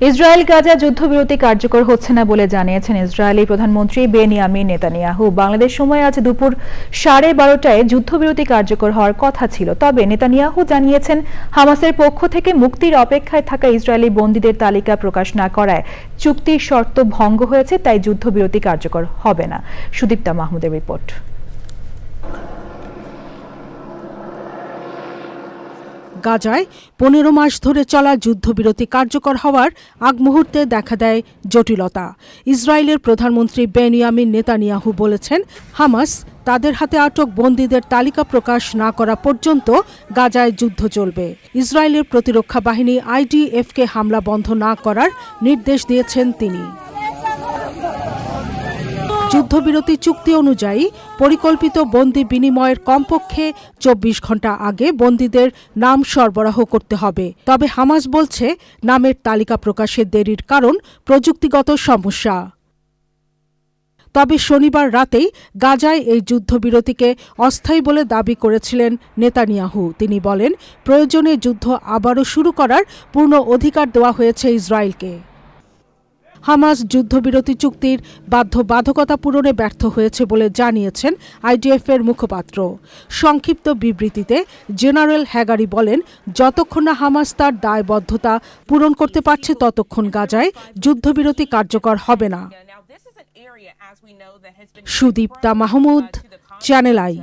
Israel Gaza যুদ্ধবিরতি কার্যকর হচ্ছে না বলে জানিয়েছেন ইসরায়েলি প্রধানমন্ত্রী বেনিয়ামিন নেতানিয়াহু। বাংলাদেশ সময় আজ দুপুর সাড়ে বারোটায় যুদ্ধবিরতি কার্যকর হওয়ার কথা ছিল। তবে নেতানিয়াহু জানিয়েছেন, হামাসের পক্ষ থেকে মুক্তির অপেক্ষায় থাকা ইসরায়েলি বন্দীদের তালিকা প্রকাশ না করায় চুক্তির শর্ত ভঙ্গ হয়েছে, তাই যুদ্ধবিরতি কার্যকর হবে না। সুদীপ্তা মাহমুদের রিপোর্ট। গাজায় পনেরো মাস ধরে চলা যুদ্ধবিরতি কার্যকর হওয়ার আগ মুহূর্তে দেখা দেয় জটিলতা। ইসরায়েলের প্রধানমন্ত্রী বেনিয়ামিন নেতানিয়াহু বলেছেন, হামাস তাদের হাতে আটক বন্দীদের তালিকা প্রকাশ না করা পর্যন্ত গাজায় যুদ্ধ চলবে। ইসরায়েলের প্রতিরক্ষা বাহিনী আইডিএফকে হামলা বন্ধ না করার নির্দেশ দিয়েছেন তিনি। যুদ্ধবিরতি চুক্তি অনুযায়ী পরিকল্পিত বন্দি বিনিময়ের কমপক্ষে চব্বিশ ঘণ্টা আগে বন্দীদের নাম সরবরাহ করতে হবে। তবে হামাস বলছে, নামের তালিকা প্রকাশের দেরির কারণ প্রযুক্তিগত সমস্যা। তবে শনিবার রাতেই গাজায় এই যুদ্ধবিরতিকে অস্থায়ী বলে দাবি করেছিলেন নেতানিয়াহু। তিনি বলেন, প্রয়োজনে যুদ্ধ আবারও শুরু করার পূর্ণ অধিকার দেওয়া হয়েছে ইসরায়েলকে। হামাস যুদ্ধবিরতি চুক্তির বাধ্যবাধকতা পূরণে ব্যর্থ হয়েছে বলে জানিয়েছেন আইডিএফ এর মুখপাত্র। সংক্ষিপ্ত বিবৃতিতে জেনারেল হ্যাগারি বলেন, যতক্ষণ না হামাস তার দায়বদ্ধতা পূরণ করতে পারছে, ততক্ষণ গাজায় যুদ্ধবিরতি কার্যকর হবে না। Sudipta Mahmud channel I